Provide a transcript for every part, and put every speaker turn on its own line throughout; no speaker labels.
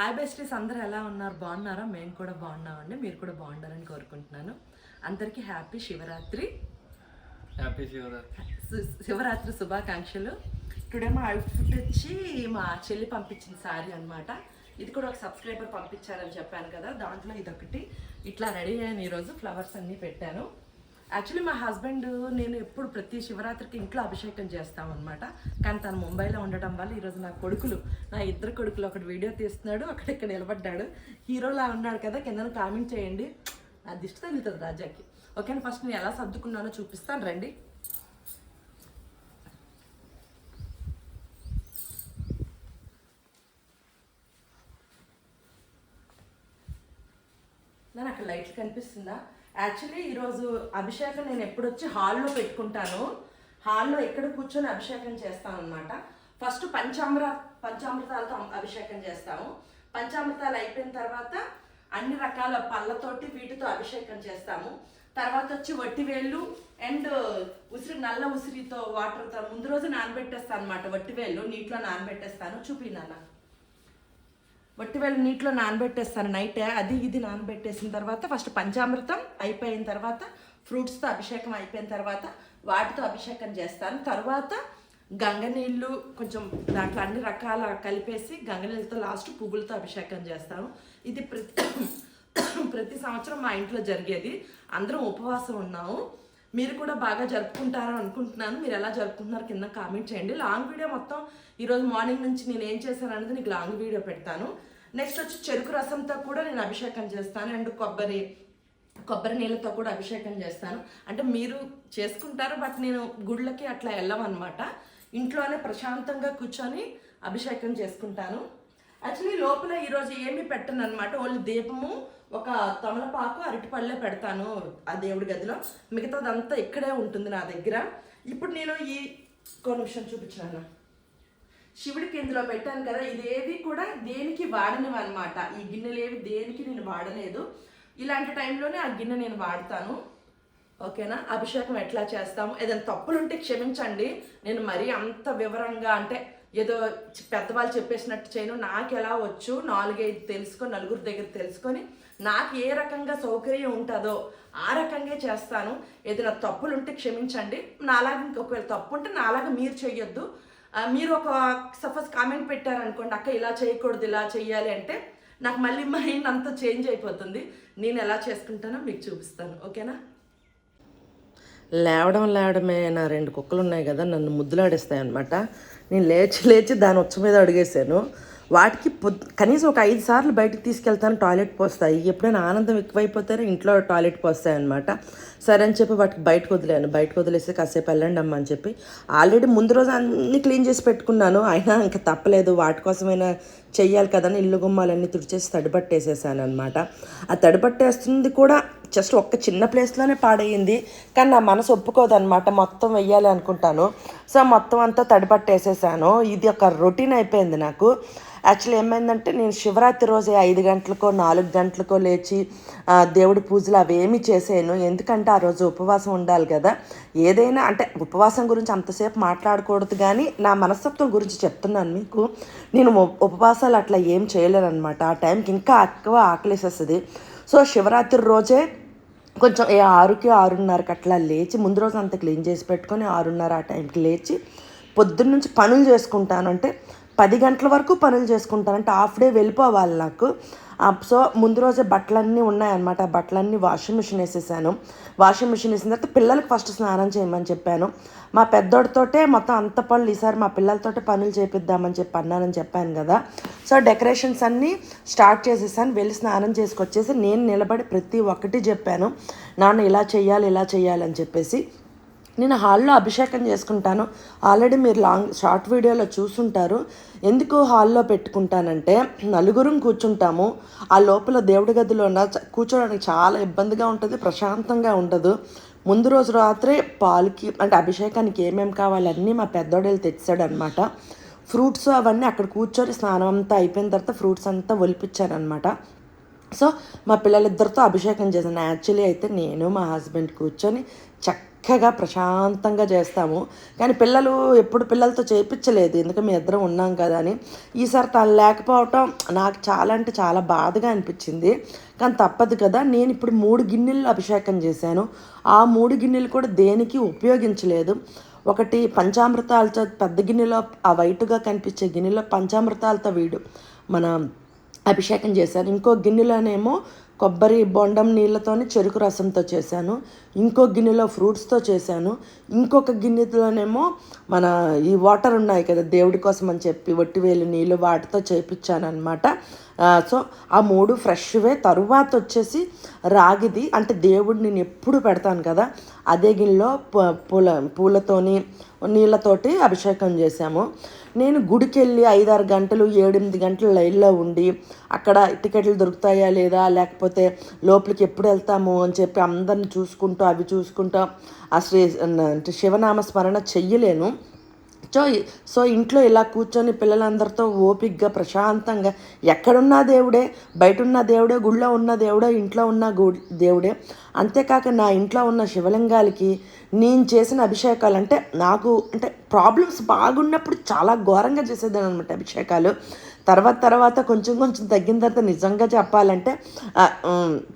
Hi besties అందరూ ఎలా ఉన్నారు? బాగున్నారా? మేము కూడా బాగున్నామండి. మీరు కూడా బాగుండాలని కోరుకుంటున్నాను. అందరికీ హ్యాపీ శివరాత్రి.
హ్యాపీ శివరాత్రి.
శివరాత్రి శుభాకాంక్షలు. టుడే మా అవుట్ఫిట్ వచ్చి మా చెల్లి పంపించిన శారీ అన్నమాట. ఇది కూడా ఒక సబ్స్క్రైబర్ పంపించారని చెప్పాను కదా. దాంట్లో ఇదొకటి. ఇట్లా రెడీ అయ్యాను ఈరోజు ఫ్లవర్స్ అన్నీ పెట్టాను. యాక్చువల్లీ మా హస్బెండ్ నేను ఎప్పుడు ప్రతి శివరాత్రికి ఇంట్లో అభిషేకం చేస్తాం అనమాట కానీ తను ముంబైలో ఉండటం వల్ల ఈరోజు నా కొడుకులు నా ఇద్దరు కొడుకులు ఒకటి వీడియో తీస్తున్నాడు అక్కడ ఇక్కడ నిలబడ్డాడు. హీరోలా ఉన్నాడు కదా కింద కామెంట్ చేయండి. నా దిష్టి తగులుతుంది రాజాకి. ఓకేనా ఫస్ట్ నేను ఎలా సర్దుకున్నానో చూపిస్తాను రండి. నేను అక్కడ లైట్లు కనిపిస్తుందా? యాక్చువల్లీ ఈరోజు అభిషేకం నేను ఎప్పుడు వచ్చి హాల్లో పెట్టుకుంటాను హాల్లో ఎక్కడ కూర్చొని అభిషేకం చేస్తాను అనమాట ఫస్ట్ పంచామృత పంచామృతాలతో అభిషేకం చేస్తాము. పంచామృతాలు అయిపోయిన తర్వాత అన్ని రకాల పళ్ళతోటి వీటితో అభిషేకం చేస్తాము. తర్వాత వచ్చి వట్టి వేళ్ళు అండ్ ఉసిరి నల్ల ఉసిరితో వాటర్తో ముందు రోజు నానబెట్టేస్తాను అనమాట వట్టి వేళ్ళు. నీటిలో నానబెట్టేస్తాను. చూపి నాన్న వట్టివేళ నీటిలో నానబెట్టేస్తాను నైట్. అది ఇది నానబెట్టేసిన తర్వాత ఫస్ట్ పంచామృతం అయిపోయిన తర్వాత ఫ్రూట్స్తో అభిషేకం అయిపోయిన తర్వాత వాటితో అభిషేకం చేస్తాను. తర్వాత గంగ నీళ్ళు కొంచెం దాంట్లో అన్ని రకాల కలిపేసి గంగ నీళ్ళతో లాస్ట్ పువ్వులతో అభిషేకం చేస్తాను. ఇది ప్రతి ప్రతి సంవత్సరం మా ఇంట్లో జరిగేది. అందరం ఉపవాసం ఉన్నాము. మీరు కూడా బాగా జరుపుకుంటారని అనుకుంటున్నాను. మీరు ఎలా జరుపుకుంటున్నారు కింద కామెంట్ చేయండి. లాంగ్ వీడియో మొత్తం ఈరోజు మార్నింగ్ నుంచి నేను ఏం చేశాను అనేది నీకు లాంగ్ వీడియో పెడతాను. నెక్స్ట్ వచ్చి చెరుకు రసంతో కూడా నేను అభిషేకం చేస్తాను. అండ్ కొబ్బరి కొబ్బరి నీళ్ళతో కూడా అభిషేకం చేస్తాను. అంటే మీరు చేసుకుంటారు బట్ నేను గుళ్ళకి అట్లా వెళ్ళమన్నమాట. ఇంట్లోనే ప్రశాంతంగా కూర్చొని అభిషేకం చేసుకుంటాను. యాక్చువల్లీ లోపల ఈరోజు ఏమీ పెట్టను అనమాట ఓన్లీ దీపము ఒక తమలపాకు అరటిపళ్ళే పెడతాను ఆ దేవుడి గదిలో. మిగతాదంతా ఇక్కడే ఉంటుంది నా దగ్గర. ఇప్పుడు నేను ఈ కొన్ని నిమిషం చూపించాను శివుడికి ఇందులో పెట్టాను కదా ఇదేవి కూడా దేనికి వాడనివి అనమాట ఈ గిన్నెలు ఏవి దేనికి నేను వాడలేదు. ఇలాంటి టైంలోనే ఆ గిన్నె నేను వాడతాను. ఓకేనా? అభిషేకం ఎట్లా చేస్తాము? ఏదైనా తప్పులుంటే క్షమించండి. నేను మరీ అంత వివరంగా అంటే ఏదో పెద్దవాళ్ళు చెప్పేసినట్టు చేయను. నాకు ఎలా వచ్చు? నాలుగైదు తెలుసుకొని నలుగురు దగ్గర తెలుసుకొని నాకు ఏ రకంగా సౌకర్యం ఉంటుందో ఆ రకంగా చేస్తాను. ఏదైనా తప్పులు ఉంటే క్షమించండి. నాలాగా ఇంకొకవేళ తప్పు ఉంటే నాలాగా మీరు చేయొద్దు మీరు ఒక సపోజ్ కామెంట్ పెట్టారనుకోండి అక్క ఇలా చేయకూడదు ఇలా చేయాలి అంటే నాకు మళ్ళీ మైండ్ అంతా చేంజ్ అయిపోతుంది. నేను ఎలా చేసుకుంటానో మీకు చూపిస్తాను. ఓకేనా? లేవడం లేవడమే నా రెండు కుక్కలు ఉన్నాయి కదా నన్ను ముద్దులాడేస్తాయి అనమాట నేను లేచి లేచి దాని ఉచ్చ మీద అడిగేశాను. వాటికి పొద్ కనీసం ఒక ఐదు సార్లు బయటకు తీసుకెళ్తాను టాయిలెట్ పోస్తాయి. ఎప్పుడైనా ఆనందం ఎక్కువైపోతారో ఇంట్లో టాయిలెట్ పోస్తాయి అనమాట సరే అని చెప్పి వాటికి బయటకు వదిలేను. బయటకు వదిలేసి కాసేపు వెళ్ళండి అమ్మ అని చెప్పి ఆల్రెడీ ముందు రోజు అన్ని క్లీన్ చేసి పెట్టుకున్నాను. అయినా ఇంకా తప్పలేదు. వాటి కోసమైనా చెయ్యాలి కదని ఇల్లు గుమ్మాలన్నీ తుడిచేసి తడిబట్టేసేసాను అనమాట ఆ తడిబట్టేస్తుంది కూడా జస్ట్ ఒక్క చిన్న ప్లేస్లోనే పాడయింది కానీ నా మనసు ఒప్పుకోదనమాట మొత్తం వెయ్యాలి అనుకుంటాను. సో మొత్తం అంతా తడిపట్టేసేసాను. ఇది ఒక రొటీన్ అయిపోయింది నాకు. యాక్చువల్లీ ఏమైందంటే నేను శివరాత్రి రోజే ఐదు గంటలకో నాలుగు గంటలకో లేచి దేవుడి పూజలు అవి ఏమి చేసాను ఎందుకంటే ఆ రోజు ఉపవాసం ఉండాలి కదా. ఏదైనా అంటే ఉపవాసం గురించి అంతసేపు మాట్లాడకూడదు కానీ నా మనస్తత్వం గురించి చెప్తున్నాను మీకు. నేను ఉపవాసాలు అట్లా ఏం చేయలేనమాట ఆ టైంకి ఇంకా ఎక్కువ ఆకలేసేస్తుంది. సో శివరాత్రి రోజే కొంచెం ఏ ఆరుకి ఆరున్నరకి అట్లా లేచి ముందు రోజు అంత క్లీన్ చేసి పెట్టుకొని ఆరున్నర ఆ టైంకి లేచి పొద్దున్న నుంచి పనులు చేసుకుంటాను. అంటే పది గంటల వరకు పనులు చేసుకుంటాను అంటే హాఫ్ డే వెళ్ళిపోవాలి నాకు. సో ముందు రోజే బట్టలన్నీ ఉన్నాయన్నమాట. బట్టలన్నీ వాషింగ్ మిషన్ వేసేసాను. వాషింగ్ మిషన్ వేసిన తర్వాత పిల్లలకు ఫస్ట్ స్నానం చేయమని చెప్పాను. మా పెద్దోడితోటే మొత్తం అంత పనులు ఈసారి మా పిల్లలతోటే పనులు చేపిద్దామని చెప్పి అన్నానని చెప్పాను కదా. సో డెకరేషన్స్ అన్నీ స్టార్ట్ చేసేసాను. వెళ్ళి స్నానం చేసుకొచ్చేసి నేను నిలబడి ప్రతి ఒక్కటి చెప్పాను. నాన్న ఇలా చేయాలి ఇలా చేయాలి అని చెప్పేసి. నేను హాల్లో అభిషేకం చేసుకుంటాను. ఆల్రెడీ మీరు లాంగ్ షార్ట్ వీడియోలో చూసుంటారు. ఎందుకు హాల్లో పెట్టుకుంటానంటే నలుగురం కూర్చుంటాము. ఆ లోపల దేవుడి గదిలో ఉన్న చ- కూర్చోడానికి చాలా ఇబ్బందిగా ఉంటుంది ప్రశాంతంగా ఉండదు. ముందు రోజు రాత్రే పాలకి అంటే అభిషేకానికి ఏమేమి కావాలన్నీ మా పెద్దోడేళ్ళు తెచ్చాడు అనమాట ఫ్రూట్స్ అవన్నీ అక్కడ కూర్చొని స్నానం అంతా అయిపోయిన తర్వాత ఫ్రూట్స్ అంతా ఒలిపించారనమాట సో మా పిల్లలిద్దరితో అభిషేకం చేశాను. యాక్చువల్లీ అయితే నేను మా హస్బెండ్ కూర్చొని చక్క చక్కగా ప్రశాంతంగా చేస్తాము. కానీ పిల్లలు ఎప్పుడు పిల్లలతో చేయించలేదు ఎందుకంటే మేము ఇద్దరం ఉన్నాం కదా అని. ఈసారి తను లేకపోవటం నాకు చాలా అంటే చాలా బాధగా అనిపించింది. కానీ తప్పదు కదా. నేను ఇప్పుడు మూడు గిన్నెలు అభిషేకం చేశాను. ఆ మూడు గిన్నెలు కూడా దేనికి ఉపయోగించలేదు. ఒకటి పంచామృతాలతో పెద్ద గిన్నెలో ఆ వైట్గా కనిపించే గిన్నెలో పంచామృతాలతో వీడు మన అభిషేకం చేశాను ఇంకో గిన్నెలోనేమో కొబ్బరి బొండం నీళ్ళతోని చెరుకు రసంతో చేశాను. ఇంకో గిన్నెలో ఫ్రూట్స్తో చేశాను. ఇంకొక గిన్నెలోనేమో మన ఈ వాటర్ ఉన్నాయి కదా దేవుడి కోసం అని చెప్పి వట్టివేలు నీళ్ళు వాటితో చేపించాను అనమాట సో ఆ మూడు ఫ్రెష్వే. తరువాత వచ్చేసి రాగిది. అంటే దేవుడు నేను ఎప్పుడు పెడతాను కదా అదే గిన్నెలో పూల పూలతోని నీళ్ళతోటి అభిషేకం చేశాము. నేను గుడికి వెళ్ళి ఐదారు గంటలు ఏడెనిమిది గంటలు లైన్లో ఉండి అక్కడ టికెట్లు దొరుకుతాయా లేదా లేకపోతే లోపలికి ఎప్పుడు వెళ్తాము అని చెప్పి అందరిని చూసుకుంటూ అవి చూసుకుంటూ ఆ శ్రీ అంటే శివనామ స్మరణ చెయ్యలేను. సో సో ఇంట్లో ఇలా కూర్చొని పిల్లలందరితో ఓపిగ్గా ప్రశాంతంగా ఎక్కడున్నా దేవుడే బయట ఉన్న దేవుడే గుళ్ళో ఉన్న దేవుడే ఇంట్లో ఉన్న దేవుడే. అంతేకాక నా ఇంట్లో ఉన్న శివలింగాలకి నేను చేసిన అభిషేకాలు అంటే నాకు అంటే ప్రాబ్లమ్స్ బాగున్నప్పుడు చాలా ఘోరంగా చేసేదాన్ని అనమాట అభిషేకాలు. తర్వాత తర్వాత కొంచెం కొంచెం తగ్గిన తర్వాత నిజంగా చెప్పాలంటే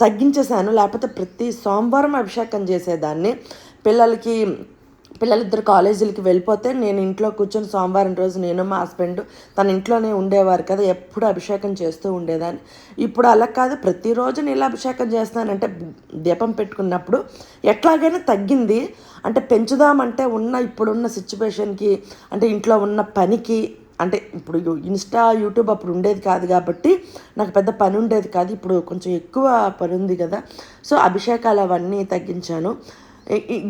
తగ్గించేశాను. లేకపోతే ప్రతి సోమవారం అభిషేకం చేసేదాన్ని. పిల్లలకి పిల్లలిద్దరు కాలేజీలకి వెళ్ళిపోతే నేను ఇంట్లో కూర్చొని సోమవారం రోజు నేను మా హస్బెండ్ తన ఇంట్లోనే ఉండేవారు కదా ఎప్పుడు అభిషేకం చేస్తూ ఉండేదాన్ని. ఇప్పుడు అలా కాదు ప్రతిరోజు నేను అభిషేకం చేస్తానంటే దీపం పెట్టుకున్నప్పుడు ఎట్లాగైనా తగ్గింది. అంటే పెంచుదామంటే ఉన్న ఇప్పుడున్న సిచ్యువేషన్కి అంటే ఇంట్లో ఉన్న పనికి అంటే ఇప్పుడు ఇన్స్టా యూట్యూబ్ అప్పుడు ఉండేది కాదు కాబట్టి నాకు పెద్ద పని ఉండేది కాదు. ఇప్పుడు కొంచెం ఎక్కువ పని ఉంది కదా. సో అభిషేకాలు అవన్నీ తగ్గించాను.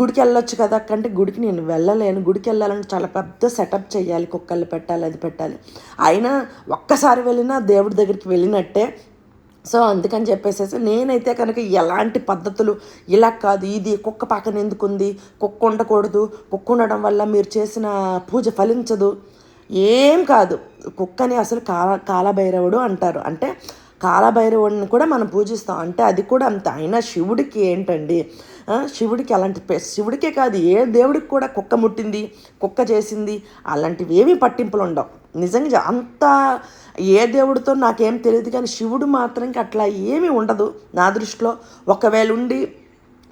గుడికి వెళ్ళొచ్చు కదా కంటే గుడికి నేను వెళ్ళలేను. గుడికి వెళ్ళాలంటే చాలా పెద్ద సెటప్ చేయాలి కుక్కలు పెట్టాలి అది పెట్టాలి. అయినా ఒక్కసారి వెళ్ళినా దేవుడి దగ్గరికి వెళ్ళినట్టే. సో అందుకని చెప్పేసేసి నేనైతే కనుక ఎలాంటి పద్ధతులు ఇలా కాదు ఇది కుక్క పక్కన ఎందుకుంది కుక్క ఉండకూడదు కుక్క ఉండడం వల్ల మీరు చేసిన పూజ ఫలించదు. ఏం కాదు కుక్కని అసలు కాల కాలభైరవుడు అంటారు. అంటే కాలభైరవుడిని కూడా మనం పూజిస్తాం. అంటే అది కూడా అంత. అయినా శివుడికి ఏంటండి శివుడికి అలాంటి శివుడికే కాదు ఏ దేవుడికి కూడా కుక్క ముట్టింది కుక్క చేసింది అలాంటివి ఏమీ పట్టింపులు ఉండవు నిజంగా అంత ఏ దేవుడితో నాకేం తెలియదు కానీ శివుడు మాత్రం అట్లా ఏమీ ఉండదు నా దృష్టిలో. ఒకవేళ ఉండి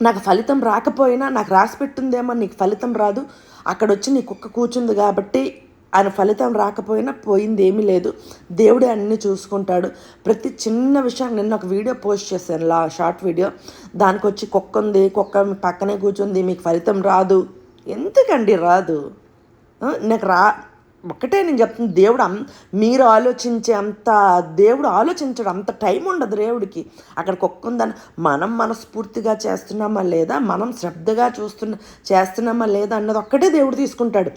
నాకు ఫలితం రాకపోయినా నాకు రాసి పెట్టిందేమో నీకు ఫలితం రాదు. అక్కడ వచ్చి నీ కుక్క కూర్చుంది కాబట్టి ఆయన ఫలితం రాకపోయినా పోయింది ఏమీ లేదు. దేవుడే అన్నీ చూసుకుంటాడు. ప్రతి చిన్న విషయం నిన్న ఒక వీడియో పోస్ట్ చేశాను లా షార్ట్ వీడియో. దానికి వచ్చి కుక్క ఉంది కుక్క పక్కనే కూర్చుంది మీకు ఫలితం రాదు. ఎందుకండి రాదు? నాకు రా ఒకటే నేను చెప్తుంది దేవుడు మీరు ఆలోచించే అంత దేవుడు ఆలోచించడం అంత టైం ఉండదు దేవుడికి. అక్కడ కుక్క ఉందని మనం మనస్ఫూర్తిగా చేస్తున్నామా లేదా మనం శ్రద్ధగా చూస్తున్న చేస్తున్నామా లేదా అన్నది ఒక్కటే దేవుడు తీసుకుంటాడు.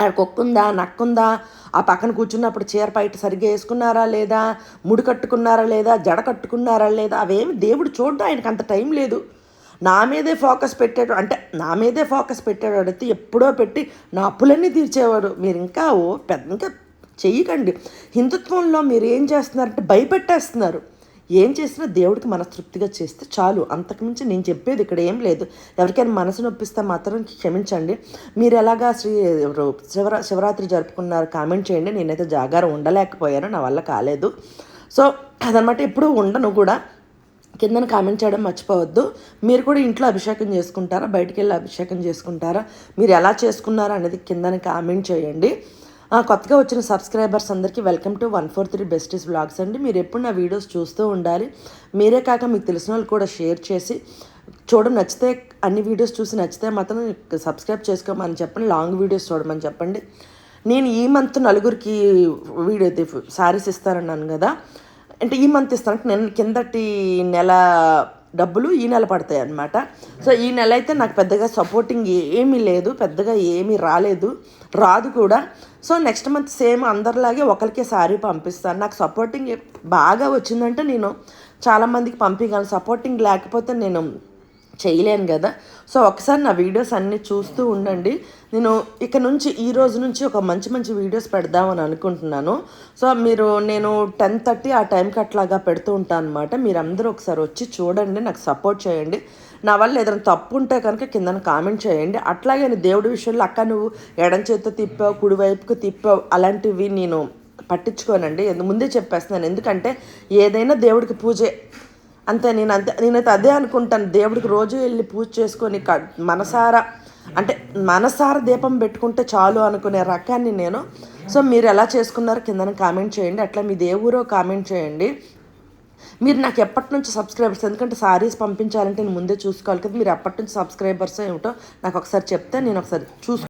అక్కడ కుక్కుందా నక్కుందా? ఆ పక్కన కూర్చున్నప్పుడు చీర పైట సరిగ్గా వేసుకున్నారా లేదా? ముడి కట్టుకున్నారా లేదా? జడ కట్టుకున్నారా లేదా? అవేమి దేవుడు చూడడం ఆయనకు అంత టైం లేదు. నా మీదే ఫోకస్ పెట్టాడు అంటే నా మీదే ఫోకస్ పెట్టాడు అడిగితే ఎప్పుడో పెట్టి నా అప్పులన్నీ తీర్చేవాడు. మీరు ఇంకా ఓ పెద్ద ఇంకా చెయ్యకండి. హిందుత్వంలో మీరు ఏం చేస్తున్నారంటే భయపెట్టేస్తున్నారు. ఏం చేసినా దేవుడికి మనస్తృప్తిగా చేస్తే చాలు. అంతకుమించి నేను చెప్పేది ఇక్కడ ఏం లేదు. ఎవరికైనా మనసు నొప్పిస్తే మాత్రం క్షమించండి. మీరు ఎలాగా శ్రీ శివరా శివరాత్రి జరుపుకున్నారు కామెంట్ చేయండి. నేనైతే జాగారం ఉండలేకపోయాను. నా వల్ల కాలేదు. సో అదనమాట ఎప్పుడూ ఉండను కూడా. కిందన కామెంట్ చేయడం మర్చిపోవద్దు. మీరు కూడా ఇంట్లో అభిషేకం చేసుకుంటారా? బయటికి వెళ్ళి అభిషేకం చేసుకుంటారా? మీరు ఎలా చేసుకున్నారా అనేది కిందన కామెంట్ చేయండి. కొత్తగా వచ్చిన సబ్స్క్రైబర్స్ అందరికీ welcome to one four three besties blogs అండి. మీరు ఎప్పుడు నా వీడియోస్ చూస్తూ ఉండాలి మీరే కాక మీకు తెలిసిన వాళ్ళు కూడా షేర్ చేసి చూడడం నచ్చితే అన్ని వీడియోస్ చూసి నచ్చితే మాత్రం సబ్స్క్రైబ్ చేసుకోమని చెప్పండి లాంగ్ వీడియోస్ చూడమని చెప్పండి. నేను ఈ మంత్ నలుగురికి వీడియో శారీస్ ఇస్తానన్నాను కదా అంటే ఈ మంత్ ఇస్తాను. నేను కిందటి నెల డబ్బులు ఈ నెల పడతాయి అన్నమాట. సో ఈ నెల అయితే నాకు పెద్దగా సపోర్టింగ్ ఏమీ లేదు పెద్దగా ఏమీ రాలేదు రాదు కూడా. సో నెక్స్ట్ మంత్ సేమ్ అందరిలాగే ఒకరికే శారీ పంపిస్తాను. నాకు సపోర్టింగ్ బాగా వచ్చిందంటే నేను చాలామందికి పంపించగలను సపోర్టింగ్ లేకపోతే నేను చేయలేను కదా. సో ఒకసారి నా వీడియోస్ అన్నీ చూస్తూ ఉండండి. నేను ఇక నుంచి ఈ రోజు నుంచి ఒక మంచి మంచి వీడియోస్ పెడదామని అనుకుంటున్నాను. సో మీరు నేను టెన్ థర్టీ ఆ టైంకి అట్లాగా పెడుతూ ఉంటాను అనమాట మీరు అందరూ ఒకసారి వచ్చి చూడండి నాకు సపోర్ట్ చేయండి. నా వల్ల ఏదైనా తప్పు ఉంటే కనుక కింద కామెంట్ చేయండి. అట్లాగే నేను దేవుడి విషయంలో అక్క నువ్వు ఎడం చేతితో తిప్పావు కుడివైపుకు తిప్పావు అలాంటివి నేను పట్టించుకోనండి. ముందే చెప్పేస్తున్నాను. ఎందుకంటే ఏదైనా దేవుడికి పూజ అంతే నేను అంతే నేనైతే అదే అనుకుంటాను. దేవుడికి రోజు వెళ్ళి పూజ చేసుకొని మనసారా అంటే మనసారా దీపం పెట్టుకుంటే చాలు అనుకునే రకాన్ని నేను. సో మీరు ఎలా చేసుకున్నారు కింద కామెంట్ చేయండి. అట్లా మీ దేవురో కామెంట్ చేయండి. మీరు నాకు ఎప్పటి నుంచి సబ్స్క్రైబర్స్ ఎందుకంటే సారీస్ పంపించాలంటే నేను ముందే చూసుకోవాలి కదా. మీరు ఎప్పటి నుంచి సబ్స్క్రైబర్స్ ఏమిటో నాకు ఒకసారి చెప్తే నేను ఒకసారి చూసుకో